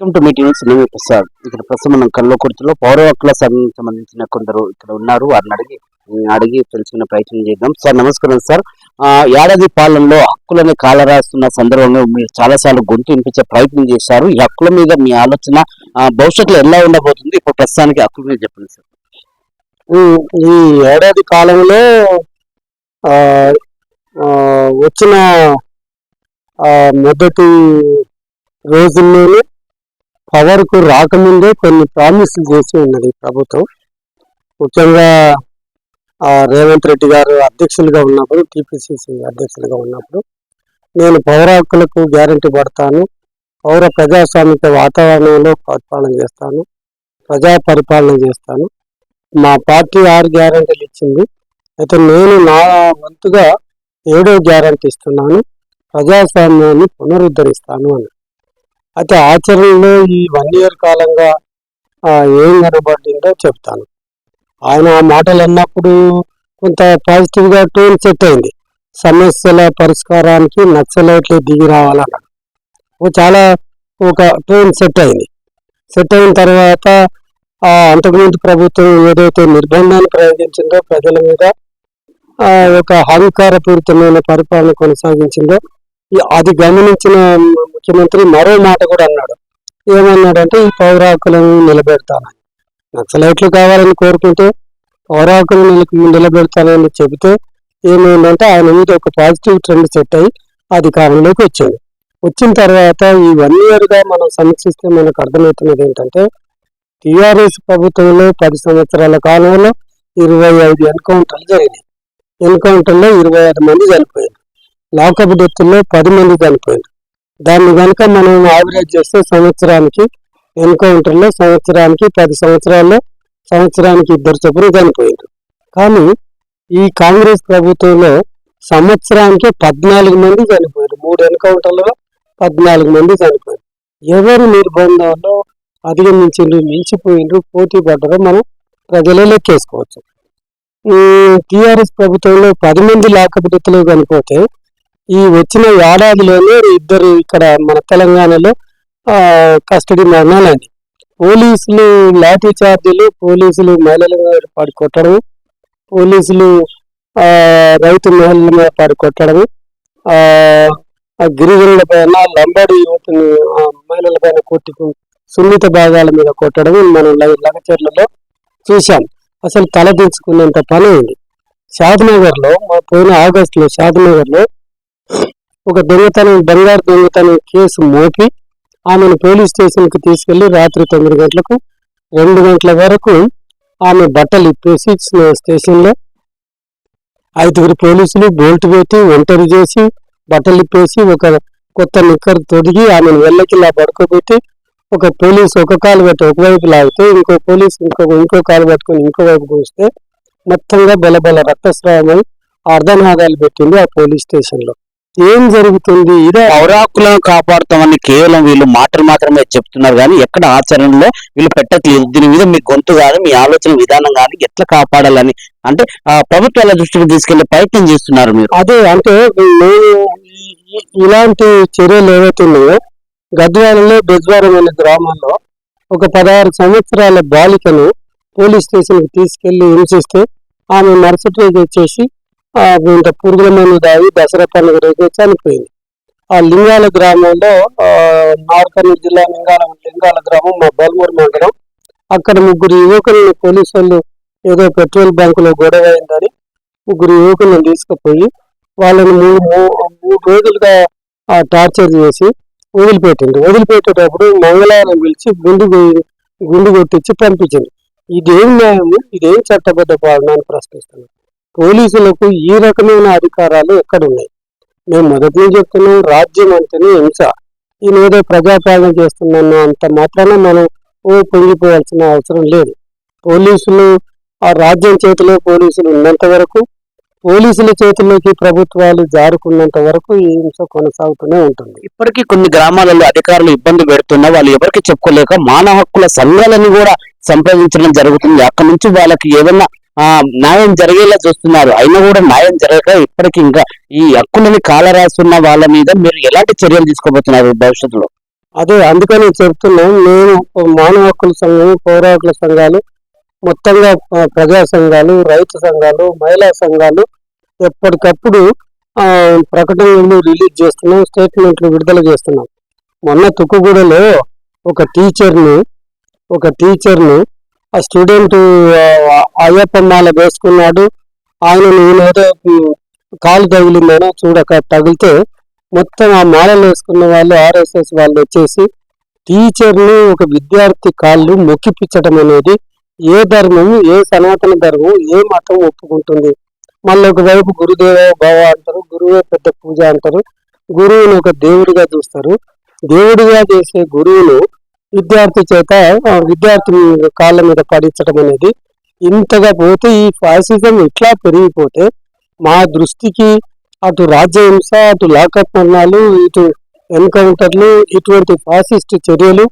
Welcome to meeting నేను ప్రసాద్ ఇక్కడ ప్రస్తుతం మనం కల్లోకుర్తిలో పౌర హక్కుల సంఘం సంబంధించిన కొందరు ఇక్కడ ఉన్నారు. వారిని అడిగి అడిగి తెలుసుకునే ప్రయత్నం చేద్దాం. సార్ నమస్కారం సార్. ఏడాది పాలనలో హక్కులని కాలరాస్తున్న సందర్భంలో మీరు చాలాసార్లు గొంతు వినిపించే ప్రయత్నం చేశారు. ఈ హక్కుల మీద మీ ఆలోచన భవిష్యత్తులో ఎలా ఉండబోతుంది? ఇప్పుడు ప్రస్తుతానికి హక్కుల మీద చెప్పండి సార్. ఈ- ఏడాది కాలంలో వచ్చిన మొదటి రోజుల్లోనే పవర్కు రాకముందే కొన్ని ప్రామిస్ చేసి ఉన్నది ప్రభుత్వం. ముఖ్యంగా ఆ, రేవంత్ రెడ్డి గారు అధ్యక్షులుగా ఉన్నప్పుడు టిపిసిసి అధ్యక్షులుగా ఉన్నప్పుడు నేను పౌర హక్కులకు గ్యారంటీ పడతాను. పౌర ప్రజాస్వామిక వాతావరణంలో పరిపాలన చేస్తాను. ప్రజా పరిపాలన చేస్తాను. మా పార్టీ ఆరు గ్యారంటీలు ఇచ్చింది. అయితే నేను నా వంతుగా ఏడో గ్యారంటీ ఇస్తున్నాను. ప్రజాస్వామ్యాన్ని పునరుద్ధరిస్తాను అని. అయితే ఆచరణలో ఈ వన్ ఇయర్ కాలంగా ఏం కనబడిందో చెప్తాను. ఆయన ఆ మాటలు అన్నప్పుడు కొంత పాజిటివ్గా టోన్ సెట్ అయింది. సమస్యల పరిష్కారానికి నక్సలైట్లు దిగి రావాలన్నాడు. చాలా ఒక టోన్ సెట్ అయింది. సెట్ అయిన తర్వాత అంతకుముందు ప్రభుత్వం ఏదైతే నిర్బంధాన్ని ప్రయోగించిందో ప్రజల మీద ఒక అహంకారపూరితమైన పరిపాలన కొనసాగించిందో అది గమనించిన ముఖ్యమంత్రి మరో మాట కూడా అన్నాడు. ఏమన్నాడంటే ఈ పౌర హక్కులను నిలబెడతానని నక్సలైట్లు కావాలని కోరుకుంటే పౌర హక్కులను నిలబెడతానని చెబితే ఏమైందంటే ఆయన మీద ఒక పాజిటివ్ ట్రెండ్ సెట్ అయ్యి అధికారంలోకి వచ్చింది. వచ్చిన తర్వాత ఈ వన్ ఇయర్గా మనం సమీక్షిస్తే మనకు అర్థమవుతున్నది ఏంటంటే టీఆర్ఎస్ ప్రభుత్వంలో పది సంవత్సరాల కాలంలో ఇరవై ఐదు ఎన్కౌంటర్లు జరిగినాయి. ఎన్కౌంటర్లో ఇరవై ఐదు మంది చనిపోయారు. లాకప్ డెత్తుల్లో పది మంది చనిపోయారు. దాన్ని కనుక మనం ఆవరేజ్ చేస్తే సంవత్సరానికి ఎన్కౌంటర్లో సంవత్సరానికి పది సంవత్సరాల్లో సంవత్సరానికి ఇద్దరు చొప్పున చనిపోయారు. కానీ ఈ కాంగ్రెస్ ప్రభుత్వంలో సంవత్సరానికి పద్నాలుగు మంది చనిపోయారు. మూడు ఎన్కౌంటర్లలో పద్నాలుగు మంది చనిపోయారు. ఎవరు నిర్బంధంలో అధిగమించిండ్రు మించిపోయిండ్రు పోటీ పడ్డరో మనం ప్రజలే లెక్కేసుకోవచ్చు. ఈ ప్రభుత్వంలో పది మంది లాకపడితులు చనిపోతే ఈ వచ్చిన ఏడాదిలోనే ఇద్దరు ఇక్కడ మన తెలంగాణలో కస్టడీ మరణాలండి. పోలీసులు లాఠీ చార్జీలు పోలీసులు మహిళల మీద పాడు కొట్టడం పోలీసులు రైతు మహిళల మీద పాడు కొట్టడం ఆ గిరిజనుల పైన లంబాడి యువతిని మహిళల పైన కొట్టి సున్నిత భాగాల మీద కొట్టడం మనం లగచర్లలో చూశాం. అసలు తలదించుకున్నంత పని ఉంది షాద్నగర్లో పోయిన ఆగస్టులో షాద్నగర్లో ఒక దొంగతనం బంగారు దొంగతనం కేసు మోపి ఆమెను పోలీస్ స్టేషన్కి తీసుకెళ్ళి రాత్రి తొమ్మిది గంటలకు రెండు గంటల వరకు ఆమె బట్టలు ఇప్పేసి స్టేషన్లో ఐదుగురు పోలీసులు బోల్ట్ పెట్టి ఒంటరి చేసి బట్టలు ఇప్పేసి ఒక కొత్త నిక్కర్ తొడిగి ఆమెను వెళ్ళకిలా పడుకోబెట్టి ఒక పోలీస్ ఒక కాలు పెట్టి ఒకవైపు లాగితే ఇంకో పోలీస్ ఇంకొక ఇంకో కాలు పట్టుకొని ఇంకో వైపు కూస్తే మొత్తంగా బలబల రక్తస్రావమై అర్ధనాదాలు పెట్టింది ఆ పోలీస్ స్టేషన్లో. ఏం జరుగుతుంది? ఇదే పౌర హక్కులను కాపాడుతామని కేవలం వీళ్ళు మాటలు మాత్రమే చెప్తున్నారు కానీ ఎక్కడ ఆచరణలో వీళ్ళు పెట్టట్లేదు. దీని మీద మీ గొంతు కానీ మీ ఆలోచన విధానం కానీ ఎట్లా కాపాడాలని? అంటే ఆ, ప్రభుత్వాల దృష్టికి తీసుకెళ్ళే ప్రయత్నం చేస్తున్నారు మీరు. అదే అంటే ఇలాంటి చర్యలు ఏవైతే ఉన్నాయో గద్వాలలో బెజ్వారం అనే గ్రామంలో ఒక పదహారు సంవత్సరాల బాలికను పోలీస్ స్టేషన్కి తీసుకెళ్ళి హింసిస్తే ఆమె మరుసటి రోజు వచ్చేసి ఇంత పురుగుల మందు దాగి దసరా పండుగ రోజు చనిపోయింది. ఆ లింగాల గ్రామంలో నార్కర్ జిల్లా లింగాల లింగాల గ్రామం మా బల్మూరు మండలం. అక్కడ ముగ్గురు యువకులను పోలీసు వాళ్ళు ఏదో పెట్రోల్ బంకులో గొడవ అయిందని ముగ్గురు యువకులను తీసుకుపోయి వాళ్ళని మూడు మూ- మూడు రోజులుగా ఆ టార్చర్ చేసి వదిలిపెట్టింది వదిలిపెట్టేటప్పుడు మంగళవారం పిలిచి గుండు గుండు కొట్టించి పంపించింది ఇదేం న్యాయము? ఇదేం చట్టబద్ధ పాలన అని ప్రశ్నిస్తున్నాను పోలీసులకు ఈ రకమైన అధికారాలు ఎక్కడున్నాయి? మేము మొదటి నుంచి చెప్తున్నాం రాజ్యం అంటేనే హింస. ఈయనేదో ప్రజాపాలన చేస్తున్నాను అంత మాత్రాన మనం ఓ పొంగిపోవాల్సిన అవసరం లేదు. పోలీసులు ఆ రాజ్యం చేతిలో పోలీసులు ఉన్నంత వరకు పోలీసుల చేతుల్లోకి ప్రభుత్వాలు జారుకున్నంత వరకు ఈ హింస కొనసాగుతూనే ఉంటుంది. ఇప్పటికీ కొన్ని గ్రామాలలో అధికారులు ఇబ్బంది పెడుతున్నా వాళ్ళు ఎవరికి చెప్పుకోలేక మానవ హక్కుల సంఘాలను కూడా సంప్రదించడం జరుగుతుంది. అక్కడి నుంచి వాళ్ళకి ఏదైనా ఆ న్యాయం జరిగేలా చూస్తున్నారు. అయినా కూడా న్యాయం జరగక ఇప్పటికి ఇంకా ఈ హక్కులని కాల రాసున్న వాళ్ళ మీద మీరు ఎలాంటి చర్యలు తీసుకోబోతున్నారు భవిష్యత్తులో? అదే అందుకని చెప్తున్నాం మేము మానవ హక్కుల సంఘం పౌరాకుల సంఘాలు మొత్తంగా ప్రజా సంఘాలు రైతు సంఘాలు మహిళా సంఘాలు ఎప్పటికప్పుడు ఆ, ప్రకటనలు రిలీజ్ చేస్తున్నాం స్టేట్మెంట్లు విడుదల చేస్తున్నాం. మొన్న తుక్కుగూడలో ఒక టీచర్ని ఒక టీచర్ని ఆ స్టూడెంట్ అయ్యప్ప మాల వేసుకున్నాడు. ఆయన నేనేదో కాలు తగిలిందనో చూడక తగిలితే మొత్తం ఆ మాలలు వేసుకున్న వాళ్ళు ఆర్ఎస్ఎస్ వాళ్ళు వచ్చేసి టీచర్ని ఒక విద్యార్థి కాళ్ళు మొక్కిపించడం అనేది ఏ ధర్మం ఏ సనాతన ధర్మం ఏ మతం ఒప్పుకుంటుంది. మళ్ళీ ఒకవైపు గురుదేవ భవ అంటారు గురువే పెద్ద పూజ అంటారు. గురువుని ఒక దేవుడిగా చూస్తారు. దేవుడిగా చేసే గురువును విద్యార్థి చేత విద్యార్థిని విద్యార్థి కాళ్ళ మీద పడించడం అనేది ఇంతగా పోతే ఈ ఫాసిజం ఇట్లా పెరిగిపోతే మా దృష్టికి అటు రాజ్యహింస అటు లాకప్ మరణాలు ఇటు ఎన్కౌంటర్లు ఇటువంటి ఫాసిస్ట్ చర్యలు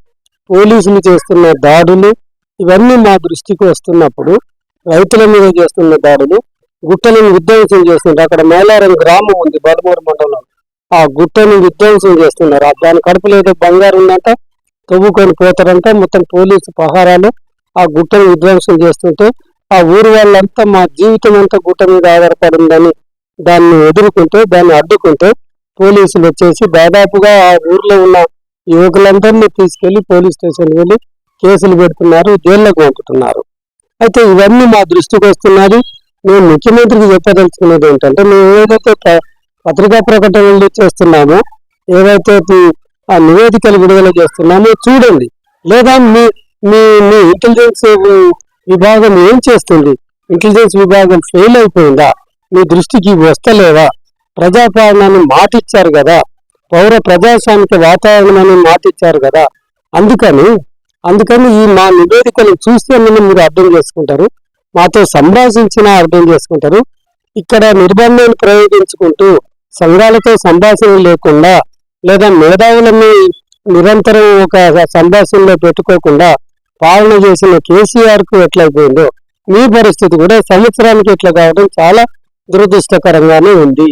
పోలీసులు చేస్తున్న దాడులు ఇవన్నీ మా దృష్టికి వస్తున్నప్పుడు రైతుల మీద చేస్తున్న దాడులు గుట్టలను విధ్వంసం చేస్తున్నారు. అక్కడ మేలారం గ్రామం ఉంది బలమూరు మండలం. ఆ గుట్టను విధ్వంసం చేస్తున్నారు. ఆ దాని కడుపులో ఏదో బంగారు ఉందంట తవ్వుకొని పోతారంటే. మొత్తం పోలీసు పహారాలు ఆ గుట్టను విధ్వంసం చేస్తుంటే ఆ ఊరు వాళ్ళంతా మా జీవితం అంతా గుట్ట మీద ఆధారపడి ఉందని దాన్ని ఎదుర్కొంటే దాన్ని అడ్డుకుంటే పోలీసులు వచ్చేసి దాదాపుగా ఆ ఊర్లో ఉన్న యువకులందరినీ తీసుకెళ్ళి పోలీస్ స్టేషన్ వెళ్ళి కేసులు పెడుతున్నారు జైల్లోకి పంపుతున్నారు. అయితే ఇవన్నీ మా దృష్టికి వస్తున్నది మేము ముఖ్యమంత్రికి చెప్పదలుచుకున్నది ఏంటంటే మేము ఏదైతే ప- పత్రికా ప్రకటనలు చేస్తున్నామో ఏదైతే ఆ నివేదికలు విడుదల చేస్తున్నామో. చూడండి. లేదా మీ మీ మీ ఇంటెలిజెన్స్ విభాగం ఏం చేస్తుంది? ఇంటెలిజెన్స్ విభాగం ఫెయిల్ అయిపోయిందా? మీ దృష్టికి వస్తలేదా వస్తలేవా? ప్రజాపాలనని మాటిచ్చారు కదా. పౌర ప్రజాస్వామిక వాతావరణాన్ని మాటిచ్చారు కదా. అందుకని అందుకని ఈ మా నివేదికలు చూస్తే మీరు అర్థం చేసుకుంటారు. మాతో సంభాషించినా అర్థం చేసుకుంటారు. ఇక్కడ నిర్బంధాన్ని ప్రయోగించుకుంటూ సంఘాలతో సంభాషణ లేకుండా లేదా మేధావులని నిరంతరం ఒక సంభాషణలో పెట్టుకోకుండా పాలన చేసిన కేసీఆర్కు ఎట్లయిపోయిందో మీ పరిస్థితి కూడా సంవత్సరానికి ఇట్లా కావడం చాలా దురదృష్టకరంగానే ఉంది.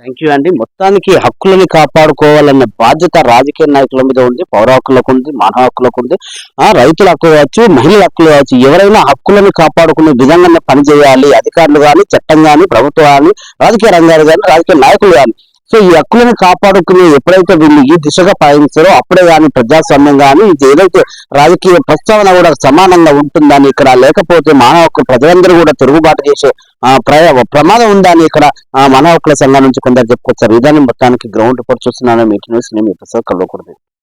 థ్యాంక్ యూ అండి. మొత్తానికి హక్కులని కాపాడుకోవాలన్న బాధ్యత రాజకీయ నాయకుల మీద ఉంది పౌర హక్కులకు ఉంది మానవ హక్కులకు ఉంది. ఆ రైతుల హక్కు కావచ్చు మహిళల హక్కులు కావచ్చు ఎవరైనా హక్కులను కాపాడుకునే విధంగా పనిచేయాలి. అధికారులు కానీ చట్టం కానీ ప్రభుత్వం కానీ రాజకీయ రంగాలు కానీ రాజకీయ నాయకులు కానీ సో ఈ హక్కులను కాపాడుకునే ఎప్పుడైతే వీళ్ళు ఈ దిశగా పయనిస్తారో అప్పుడే కానీ ప్రజాస్వామ్యం కానీ ఇది ఏదైతే రాజకీయ ప్రస్తావన కూడా సమానంగా ఉంటుందని ఇక్కడ లేకపోతే మానవ హక్కు ప్రజలందరూ కూడా తిరుగుబాటు చేసే ఆ, ప్రమాదం ఉందని ఇక్కడ మానవ హక్కుల సంఘం నుంచి కొందరు చెప్పుకొచ్చారు. ఇదాన్ని మొత్తానికి గ్రౌండ్ రిపోర్ట్ చూస్తున్నాను. మీ న్యూస్ నేను మీ ప్రసాద్ కలవకూడదు